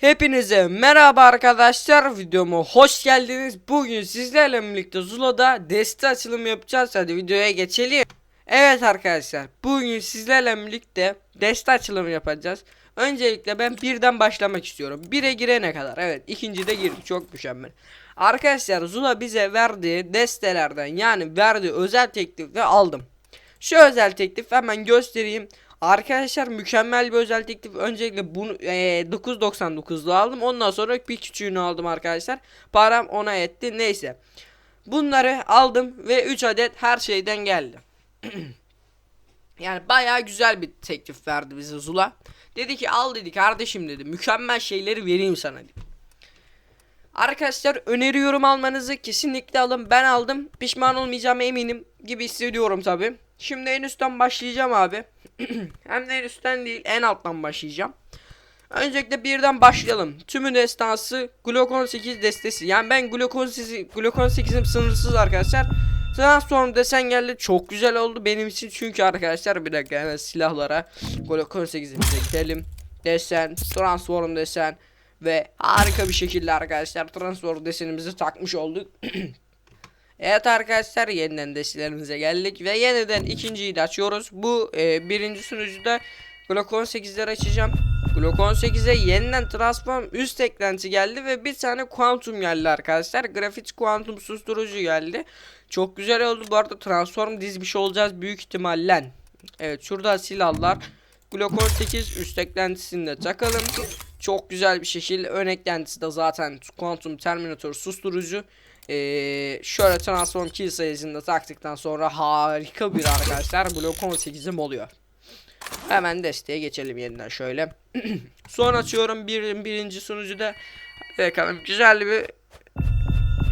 Hepinize merhaba arkadaşlar videoma hoş geldiniz. Bugün sizlerle birlikte Zula'da deste açılımı yapacağız. Hadi videoya geçelim. Evet arkadaşlar bugün sizlerle birlikte deste açılımı yapacağız. Öncelikle ben birden başlamak istiyorum. Bire girene kadar. Evet ikinci de girdik çok mükemmel. Arkadaşlar Zula bize verdiği destelerden yani verdiği özel teklifle aldım. Şu özel teklif hemen göstereyim. Arkadaşlar mükemmel bir özel teklif. Öncelikle bunu e, 9.99'da aldım. Ondan sonra bir küçüğünü aldım arkadaşlar. Param ona etti. Neyse. Bunları aldım ve 3 adet her şeyden geldi. yani bayağı güzel bir teklif verdi bize Zula. Dedi ki al dedi kardeşim dedi. Mükemmel şeyleri vereyim sana dedi. Arkadaşlar öneriyorum almanızı kesinlikle alın ben aldım pişman olmayacağıma eminim gibi hissediyorum tabi. Şimdi en üstten başlayacağım abi. Hem de en üstten değil en alttan başlayacağım. Öncelikle birden başlayalım. Tümü destansı Glock 18 destesi. Yani ben Glock 18 Glock 18'im sınırsız arkadaşlar. Transform desen geldi. Çok güzel oldu benim için. Çünkü arkadaşlar bir dakika hemen silahlara Glock 18'imize gidelim. Desen, transform desen ve harika bir şekilde arkadaşlar transform desenimizi takmış olduk. Evet arkadaşlar yeniden destelerimize geldik ve yeniden ikinciyi de açıyoruz. Bu e, birinci sunucuda Glock 18'leri açacağım. Glock 18'e yeniden transform üst eklenti geldi ve bir tane kuantum geldi arkadaşlar. Grafit kuantum susturucu geldi. Çok güzel oldu bu arada transform dizmiş olacağız büyük ihtimalle. Evet şurada silahlar. Glock 18 üst eklentisini de takalım. Çok güzel bir şekilde ön eklentisi de zaten kuantum terminator susturucu. Ee, şöyle transform kill sayısını da taktıktan sonra harika bir arkadaşlar blok 18'im oluyor. Hemen desteğe geçelim yeniden şöyle. Son açıyorum bir, birinci sunucuda. Bakalım güzel bir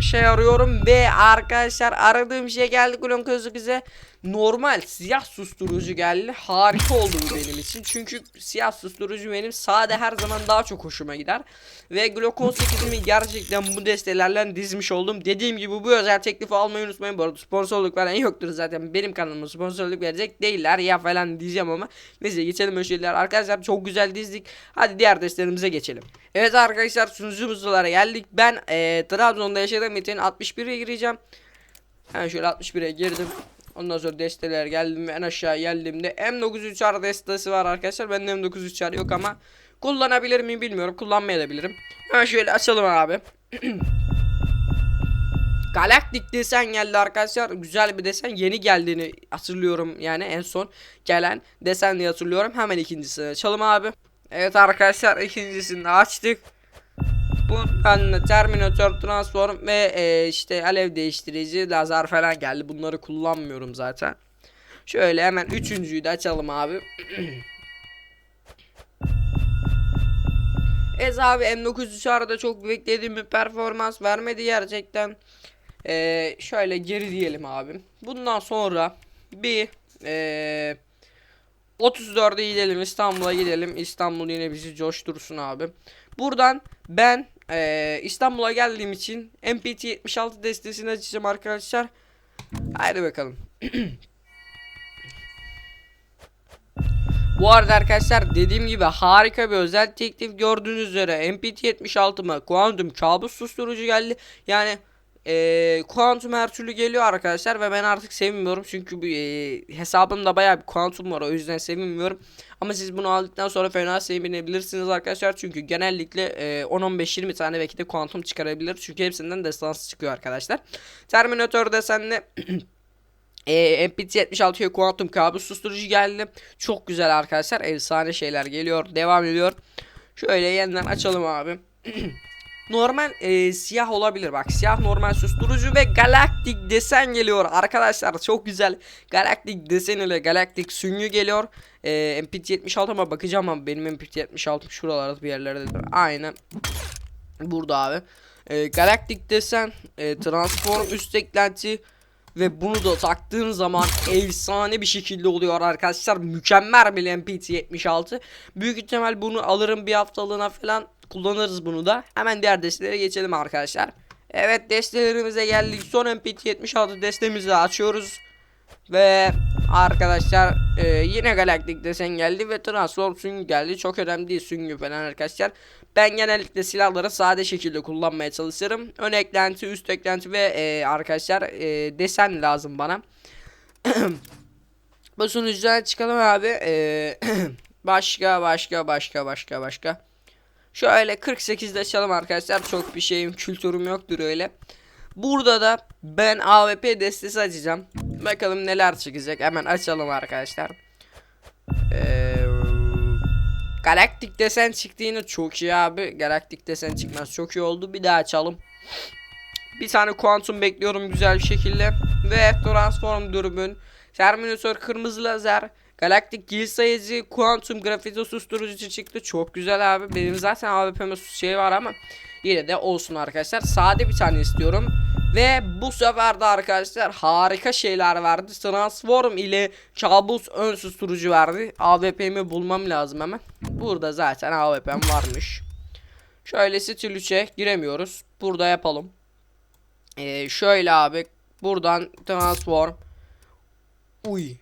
şey arıyorum ve arkadaşlar aradığım şey geldi Glon 18'e normal siyah susturucu geldi. Harika oldu bu benim için. Çünkü siyah susturucu benim sade her zaman daha çok hoşuma gider. Ve Glock 18'imi gerçekten bu destelerle dizmiş oldum. Dediğim gibi bu özel teklifi almayı unutmayın. Bu arada sponsorluk veren yoktur zaten. Benim kanalıma sponsorluk verecek değiller ya falan diyeceğim ama neyse geçelim o şeyler. Arkadaşlar çok güzel dizdik. Hadi diğer destelerimize geçelim. Evet arkadaşlar sunucumuzlara geldik. Ben ee, Trabzon'da yaşadığım için 61'e gireceğim. Hemen şöyle 61'e girdim Ondan sonra desteler geldim en aşağı geldiğimde M903R destesi var arkadaşlar. Bende M903R yok ama kullanabilir miyim bilmiyorum. Kullanmayabilirim. Hemen şöyle açalım abi. Galaktik desen geldi arkadaşlar. Güzel bir desen. Yeni geldiğini hatırlıyorum yani en son gelen desen diye hatırlıyorum. Hemen ikincisini açalım abi. Evet arkadaşlar ikincisini açtık. Bundan da Terminator Transform ve e, işte alev değiştirici lazer falan geldi. Bunları kullanmıyorum zaten. Şöyle hemen üçüncüyü de açalım abi. Ez abi M903 arada çok beklediğim bir performans vermedi gerçekten. Ee, şöyle geri diyelim abi. Bundan sonra bir ee, 34'e gidelim İstanbul'a gidelim. İstanbul yine bizi coştursun abi. Buradan ben ee, İstanbul'a geldiğim için MPT 76 destesini açacağım arkadaşlar. Haydi bakalım. Bu arada arkadaşlar dediğim gibi harika bir özel teklif gördüğünüz üzere MPT 76'ma Quantum kabus susturucu geldi. Yani Quantum her türlü geliyor arkadaşlar ve ben artık sevmiyorum çünkü bu e, hesabımda bayağı bir Quantum var o yüzden sevmiyorum. Ama siz bunu aldıktan sonra fena sevinebilirsiniz arkadaşlar çünkü genellikle e, 10-15-20 tane belki de Quantum çıkarabilir çünkü hepsinden destansı çıkıyor arkadaşlar. Terminator desenle E, MPT 76'ya Quantum kabus susturucu geldi. Çok güzel arkadaşlar. Efsane şeyler geliyor. Devam ediyor. Şöyle yeniden açalım abi. normal e, siyah olabilir. Bak siyah normal susturucu ve galaktik desen geliyor. Arkadaşlar çok güzel. Galaktik desen ile galaktik süngü geliyor. E, MPT 76 ama bakacağım ama benim MPT 76 şuralarda bir yerlerde aynen. Burada abi. E, galaktik desen e, transform üst eklenti ve bunu da taktığın zaman efsane bir şekilde oluyor arkadaşlar. Mükemmel bir MPT 76. Büyük ihtimal bunu alırım bir haftalığına falan kullanırız bunu da. Hemen diğer destelere geçelim arkadaşlar. Evet destelerimize geldik. Son MPT 76 destemizi açıyoruz. Ve Arkadaşlar e, yine galaktik desen geldi ve transform süngü geldi. Çok önemli değil süngü falan arkadaşlar. Ben genellikle silahları sade şekilde kullanmaya çalışırım. Ön eklenti, üst eklenti ve e, arkadaşlar e, desen lazım bana. Bu sunucudan çıkalım abi. E, başka başka başka başka başka. Şöyle 48'de çalalım arkadaşlar. Çok bir şeyim kültürüm yoktur öyle. Burada da ben AWP destesi açacağım. Bakalım neler çıkacak. Hemen açalım arkadaşlar. Ee, Galaktik desen çıktı yine çok iyi abi. Galaktik desen çıkmaz çok iyi oldu. Bir daha açalım. Bir tane kuantum bekliyorum güzel bir şekilde. Ve transform dürbün. Terminator kırmızı lazer. Galaktik gil sayıcı, kuantum grafiti susturucu çıktı. Çok güzel abi. Benim zaten AWP'me şey var ama yine de olsun arkadaşlar. Sade bir tane istiyorum. Ve bu sefer de arkadaşlar harika şeyler verdi. Transform ile kabus ön susturucu verdi. AWP'mi bulmam lazım hemen. Burada zaten AWP'm varmış. Şöyle stil 3'e giremiyoruz. Burada yapalım. Ee, şöyle abi. Buradan transform. Uy.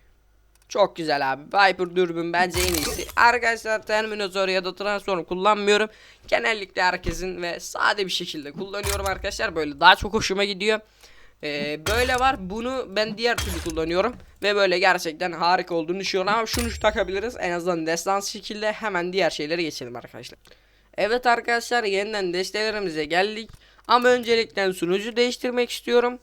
Çok güzel abi. Viper dürbün bence en iyisi. Arkadaşlar Terminator ya da Transform kullanmıyorum. Genellikle herkesin ve sade bir şekilde kullanıyorum arkadaşlar. Böyle daha çok hoşuma gidiyor. Ee, böyle var. Bunu ben diğer türlü kullanıyorum. Ve böyle gerçekten harika olduğunu düşünüyorum. Ama şunu takabiliriz. En azından destans şekilde hemen diğer şeylere geçelim arkadaşlar. Evet arkadaşlar yeniden destelerimize geldik. Ama öncelikle sunucu değiştirmek istiyorum.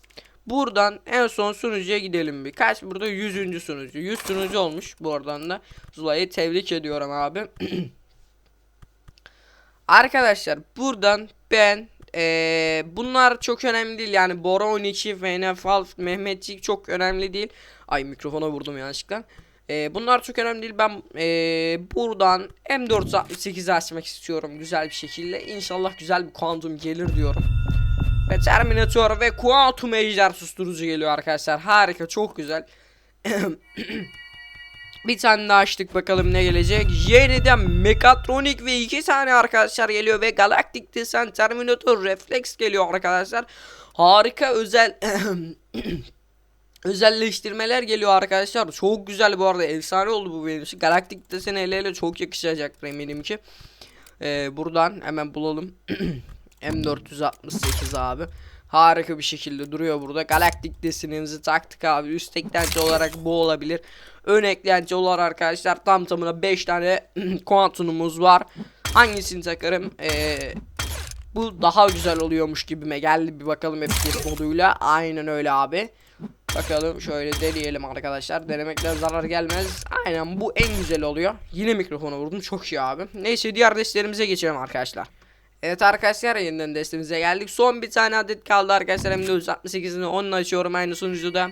Buradan en son sunucuya gidelim bir. Kaç burada 100. sunucu. 100 sunucu olmuş bu oradan da. Zula'yı tebrik ediyorum abi. Arkadaşlar buradan ben ee, bunlar çok önemli değil yani Bora 12, VNFAL, Mehmetçik çok önemli değil. Ay mikrofona vurdum yanlışlıkla. Ee, bunlar çok önemli değil. Ben ee, buradan M468 açmak istiyorum güzel bir şekilde. İnşallah güzel bir kuantum gelir diyorum. Ve Terminator ve Quantum Ejder susturucu geliyor arkadaşlar. Harika çok güzel. bir tane daha açtık bakalım ne gelecek. Yeniden Mekatronik ve iki tane arkadaşlar geliyor ve Galactic Desen Terminator Reflex geliyor arkadaşlar. Harika özel özelleştirmeler geliyor arkadaşlar. Çok güzel bu arada efsane oldu bu benim için. Galactic Desen ele ele çok yakışacaktır eminim ki. Ee, buradan hemen bulalım. M468 abi. Harika bir şekilde duruyor burada. Galaktik desenimizi taktık abi. Üst eklenti olarak bu olabilir. Ön eklenti olarak arkadaşlar tam tamına 5 tane kuantumumuz var. Hangisini takarım? Ee, bu daha güzel oluyormuş gibime geldi. Bir bakalım FPS moduyla. Aynen öyle abi. Bakalım şöyle deneyelim arkadaşlar. Denemekten zarar gelmez. Aynen bu en güzel oluyor. Yine mikrofona vurdum. Çok iyi abi. Neyse diğer destlerimize geçelim arkadaşlar. Evet arkadaşlar yeniden destemize geldik. Son bir tane adet kaldı arkadaşlar. Hem de 168'ini onunla açıyorum aynı sunucuda.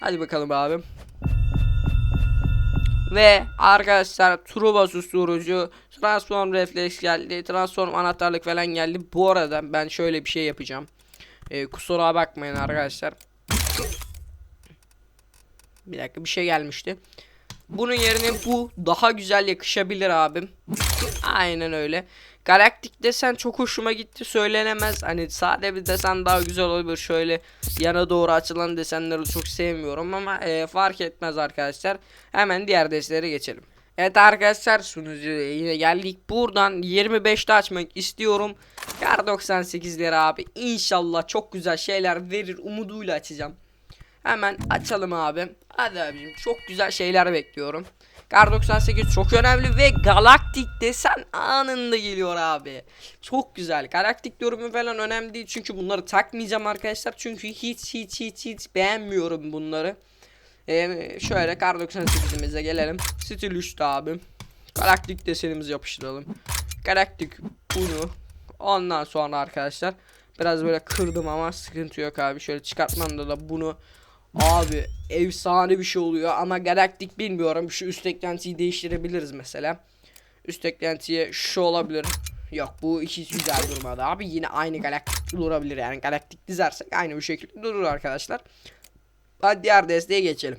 Hadi bakalım abi. Ve arkadaşlar Truba susturucu, transform refleks geldi, transform anahtarlık falan geldi. Bu arada ben şöyle bir şey yapacağım. Ee, kusura bakmayın arkadaşlar. Bir dakika bir şey gelmişti. Bunun yerine bu daha güzel yakışabilir abim. Aynen öyle. Galaktik desen çok hoşuma gitti söylenemez. Hani sade bir desen daha güzel olabilir. Şöyle yana doğru açılan desenleri çok sevmiyorum ama e, fark etmez arkadaşlar. Hemen diğer desenlere geçelim. Evet arkadaşlar sunucuya yine geldik. Buradan 25'te açmak istiyorum. Kar 98 lira abi. İnşallah çok güzel şeyler verir umuduyla açacağım. Hemen açalım abi. Hadi abicim çok güzel şeyler bekliyorum. Kar 98 çok önemli ve galaktik desen anında geliyor abi. Çok güzel. Galaktik yorumu falan önemli değil çünkü bunları takmayacağım arkadaşlar. Çünkü hiç hiç hiç hiç beğenmiyorum bunları. Ee, şöyle kar 98'imize gelelim. Stil 3'te abi. Galaktik desenimizi yapıştıralım. Galaktik bunu. Ondan sonra arkadaşlar biraz böyle kırdım ama sıkıntı yok abi. Şöyle çıkartmamda da bunu Abi efsane bir şey oluyor ama galaktik bilmiyorum. Şu üst eklentiyi değiştirebiliriz mesela. Üst eklentiye şu olabilir. Yok bu hiç güzel durmadı abi. Yine aynı galaktik durabilir yani. Galaktik dizersek aynı bu şekilde durur arkadaşlar. Hadi diğer desteğe geçelim.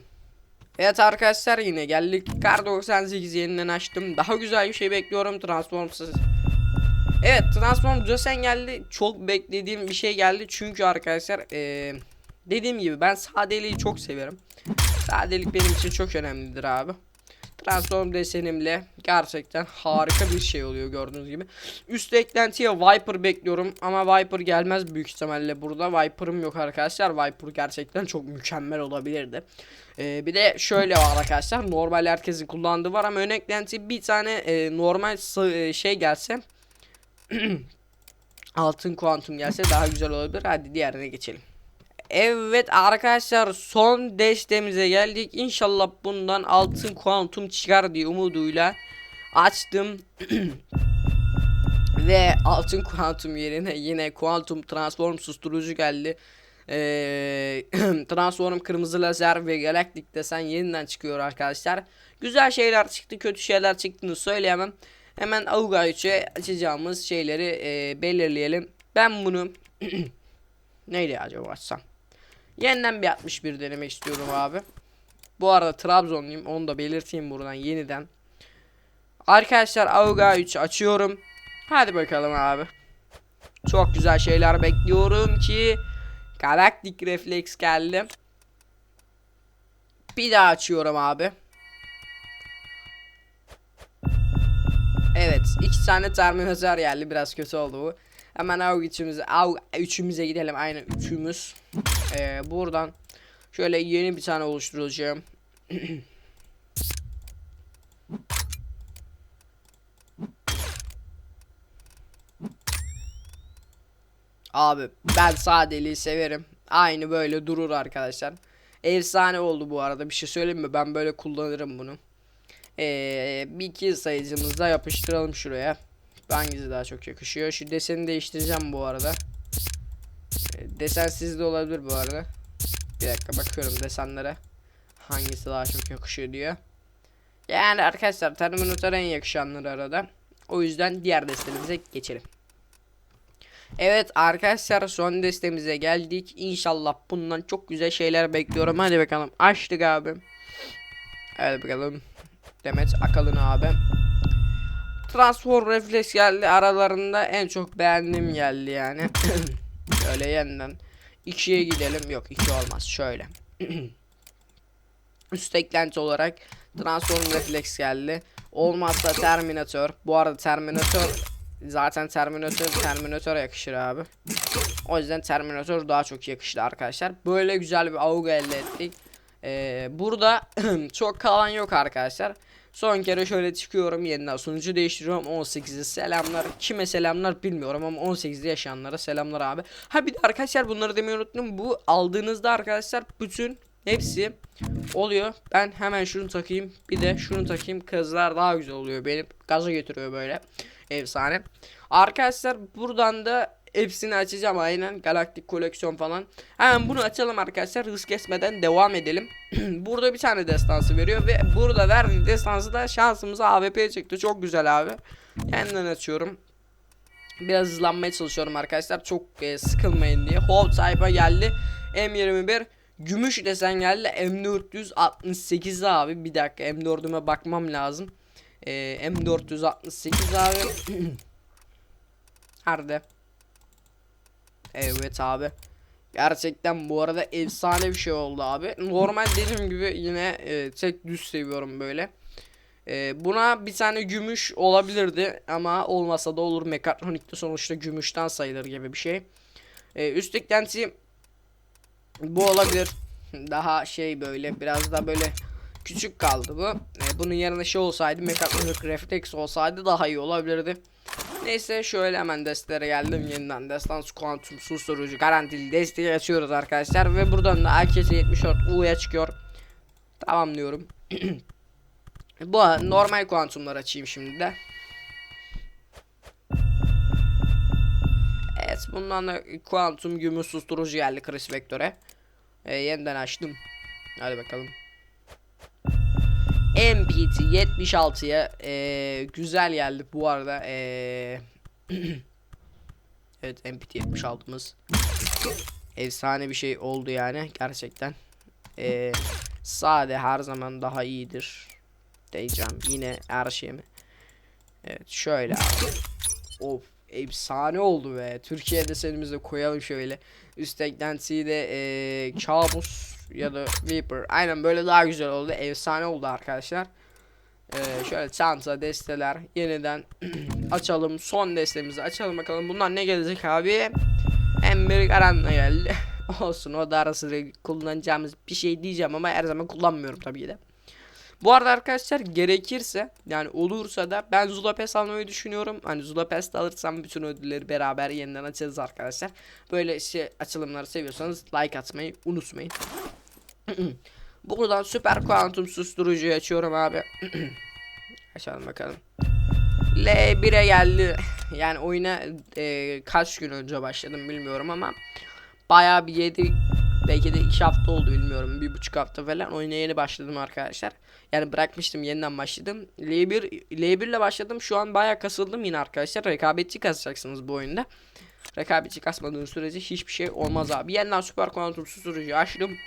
Evet arkadaşlar yine geldik. Kar 98 yeniden açtım. Daha güzel bir şey bekliyorum. Transformsız. Evet Transform Dösen geldi. Çok beklediğim bir şey geldi. Çünkü arkadaşlar eee Dediğim gibi ben sadeliği çok severim. Sadelik benim için çok önemlidir abi. Transform desenimle gerçekten harika bir şey oluyor gördüğünüz gibi. Üst eklentiye Viper bekliyorum ama Viper gelmez büyük ihtimalle burada. Viper'ım yok arkadaşlar. Viper gerçekten çok mükemmel olabilirdi. Ee, bir de şöyle var arkadaşlar. Normal herkesin kullandığı var ama ön eklenti bir tane e, normal e, şey gelse altın kuantum gelse daha güzel olabilir. Hadi diğerine geçelim. Evet arkadaşlar son destemize geldik. İnşallah bundan altın kuantum çıkar diye umuduyla açtım. Ve altın kuantum yerine yine kuantum transform susturucu geldi. Ee, transform kırmızı lazer ve galaktik desen yeniden çıkıyor arkadaşlar. Güzel şeyler çıktı, kötü şeyler çıktığını söyleyemem. Hemen Auga 3'e açacağımız şeyleri e, belirleyelim. Ben bunu neyle acaba açsam? Yeniden bir 61 denemek istiyorum abi. Bu arada Trabzonluyum. Onu da belirteyim buradan yeniden. Arkadaşlar Auga 3 açıyorum. Hadi bakalım abi. Çok güzel şeyler bekliyorum ki Galaktik refleks geldi. Bir daha açıyorum abi. Evet, iki tane Terminator geldi. Biraz kötü oldu bu. Hemen av üçümüze, av üçümüze gidelim. Aynı üçümüz. Ee, buradan şöyle yeni bir tane oluşturacağım. Abi ben sadeliği severim. Aynı böyle durur arkadaşlar. Efsane oldu bu arada. Bir şey söyleyeyim mi? Ben böyle kullanırım bunu. Ee, bir iki sayıcımızı da yapıştıralım şuraya. Hangisi daha çok yakışıyor? Şu deseni değiştireceğim bu arada. Ee, desen sizde olabilir bu arada. Bir dakika bakıyorum desenlere. Hangisi daha çok yakışıyor diyor. Yani arkadaşlar Terminator en yakışanları arada. O yüzden diğer destemize geçelim. Evet arkadaşlar son destemize geldik. İnşallah bundan çok güzel şeyler bekliyorum. Hadi bakalım açtık abi. Hadi bakalım. Demet Akalın abi. Transform Reflex geldi. Aralarında en çok beğendiğim geldi yani. Şöyle yeniden 2'ye gidelim. Yok 2 olmaz. Şöyle. Üst eklenti olarak Transform Reflex geldi. Olmazsa Terminator. Bu arada Terminator zaten Terminator Terminator'a yakışır abi. O yüzden Terminator daha çok yakıştı arkadaşlar. Böyle güzel bir Auga elde ettik. Ee, burada çok kalan yok arkadaşlar. Son kere şöyle çıkıyorum yeniden sunucu değiştiriyorum. 18'i selamlar. Kime selamlar bilmiyorum ama 18'de yaşayanlara selamlar abi. Ha bir de arkadaşlar bunları demeyi unuttum. Bu aldığınızda arkadaşlar bütün hepsi oluyor. Ben hemen şunu takayım. Bir de şunu takayım. Kızlar daha güzel oluyor benim. Gaza getiriyor böyle. Efsane. Arkadaşlar buradan da hepsini açacağım aynen galaktik koleksiyon falan. Hemen bunu açalım arkadaşlar hız kesmeden devam edelim. burada bir tane destansı veriyor ve burada verdiği destansı da şansımıza AWP çıktı. Çok güzel abi. Yeniden açıyorum. Biraz hızlanmaya çalışıyorum arkadaşlar. Çok e, sıkılmayın diye. Hold type'a geldi. M21 gümüş desen geldi. M468 abi. Bir dakika M4'üme bakmam lazım. E, M468 abi. Nerede? Evet abi. Gerçekten bu arada efsane bir şey oldu abi. Normal dediğim gibi yine e, tek düz seviyorum böyle. E, buna bir tane gümüş olabilirdi ama olmasa da olur. Mekatronikte sonuçta gümüşten sayılır gibi bir şey. E, üst eklenti bu olabilir. Daha şey böyle biraz da böyle küçük kaldı bu. E, bunun yerine şey olsaydı mekatronik refleks olsaydı daha iyi olabilirdi. Neyse şöyle hemen destelere geldim yeniden Destans Quantum susturucu garantili desteği açıyoruz arkadaşlar ve buradan da AK-74 U'ya çıkıyor. Tamam diyorum. Bu normal kuantumlar açayım şimdi de. Evet bundan da kuantum gümüş susturucu geldi Chris Vector'e. Ee, yeniden açtım. Hadi bakalım. MPT 76'ya e, güzel geldi bu arada. E, evet MPT 76'mız efsane bir şey oldu yani gerçekten. E, sade her zaman daha iyidir diyeceğim yine her şeyimi. Evet şöyle abi. Of efsane oldu be. Türkiye'de senimize koyalım şöyle. Üst eklentiyi de eee kabus ya da Viper. Aynen böyle daha güzel oldu. Efsane oldu arkadaşlar. Eee şöyle çanta, desteler yeniden açalım. Son destemizi açalım bakalım. Bunlar ne gelecek abi? Ember Karan'la geldi. Olsun o da ara sıra kullanacağımız bir şey diyeceğim ama her zaman kullanmıyorum tabii ki de. Bu arada arkadaşlar gerekirse yani olursa da ben Zula Pass almayı düşünüyorum. Hani Zula Pass alırsam bütün ödülleri beraber yeniden açarız arkadaşlar. Böyle şey açılımları seviyorsanız like atmayı unutmayın. Buradan süper kuantum susturucuyu açıyorum abi. Açalım bakalım. L1'e geldi. Yani oyuna e, kaç gün önce başladım bilmiyorum ama bayağı bir yedi belki de iki hafta oldu bilmiyorum bir buçuk hafta falan oyuna yeni başladım arkadaşlar. Yani bırakmıştım yeniden başladım. L1 L1 ile başladım. Şu an bayağı kasıldım yine arkadaşlar. Rekabetçi kasacaksınız bu oyunda. Rekabetçi kasmadığınız sürece hiçbir şey olmaz abi. Yeniden süper kuantum susturucu açtım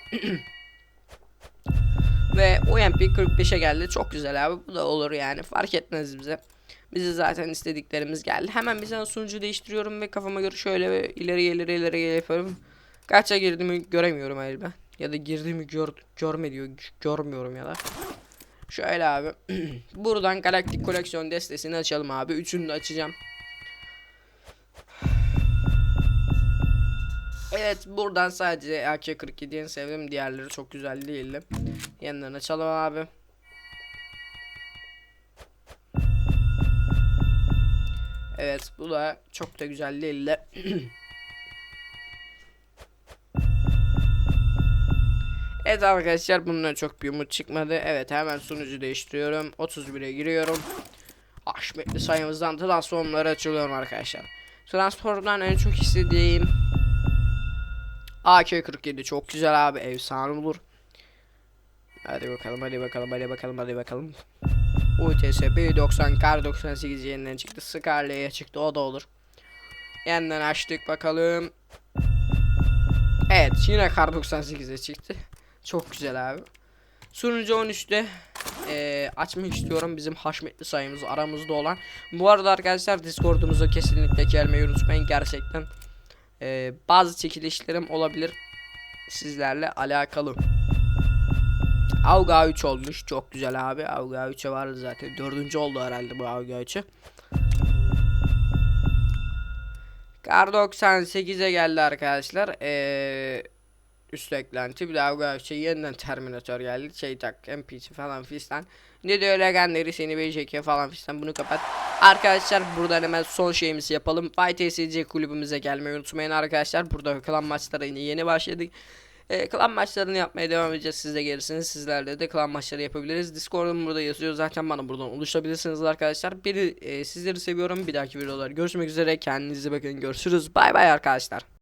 ve OMP 45'e geldi çok güzel abi bu da olur yani fark etmez bize Bize zaten istediklerimiz geldi. Hemen bir tane sunucu değiştiriyorum ve kafama göre şöyle ileri ileri ileri yapıyorum. Kaça girdiğimi göremiyorum hayır. Ya da girdiğimi gör, görme diyor. Görmüyorum ya da. Şöyle abi. Buradan galaktik koleksiyon destesini açalım abi. Üçünü de açacağım. Evet buradan sadece AK-47'yi sevdim. Diğerleri çok güzel değildi. Yeniden açalım abi. Evet bu da çok da güzel değil de. evet arkadaşlar bundan çok bir umut çıkmadı. Evet hemen sunucu değiştiriyorum. 31'e giriyorum. Haşmetli sayımızdan transformları açılıyorum arkadaşlar. Transformdan en çok istediğim AK-47 çok güzel abi efsane olur. Hadi bakalım hadi bakalım hadi bakalım hadi bakalım. UTS B90 Kar 98 yeniden çıktı. Scarlet'e çıktı o da olur. Yeniden açtık bakalım. Evet yine Kar 98'e çıktı. Çok güzel abi. Sunucu 13'te e, açmak istiyorum bizim haşmetli sayımız aramızda olan. Bu arada arkadaşlar Discord'umuza kesinlikle gelmeyi unutmayın gerçekten. E, bazı çekilişlerim olabilir sizlerle alakalı. Avga 3 olmuş. Çok güzel abi. Avga 3'e vardı zaten. Dördüncü oldu herhalde bu Avga 3'e. Kar 98'e geldi arkadaşlar. Ee, üst eklenti. Bir de Avga 3'e yeniden Terminator geldi. Şey tak MPC falan fistan. Ne de öyle genleri seni verecek falan fistan. Bunu kapat. Arkadaşlar buradan hemen son şeyimizi yapalım. Fight TSC kulübümüze gelmeyi unutmayın arkadaşlar. Burada klan maçları yine yeni başladık. E, klan maçlarını yapmaya devam edeceğiz. Siz de gelirsiniz. Sizlerle de klan maçları yapabiliriz. Discord'um burada yazıyor. Zaten bana buradan ulaşabilirsiniz arkadaşlar. Biri e, sizleri seviyorum. Bir dahaki videolar görüşmek üzere. Kendinize bakın. Görüşürüz. Bay bay arkadaşlar.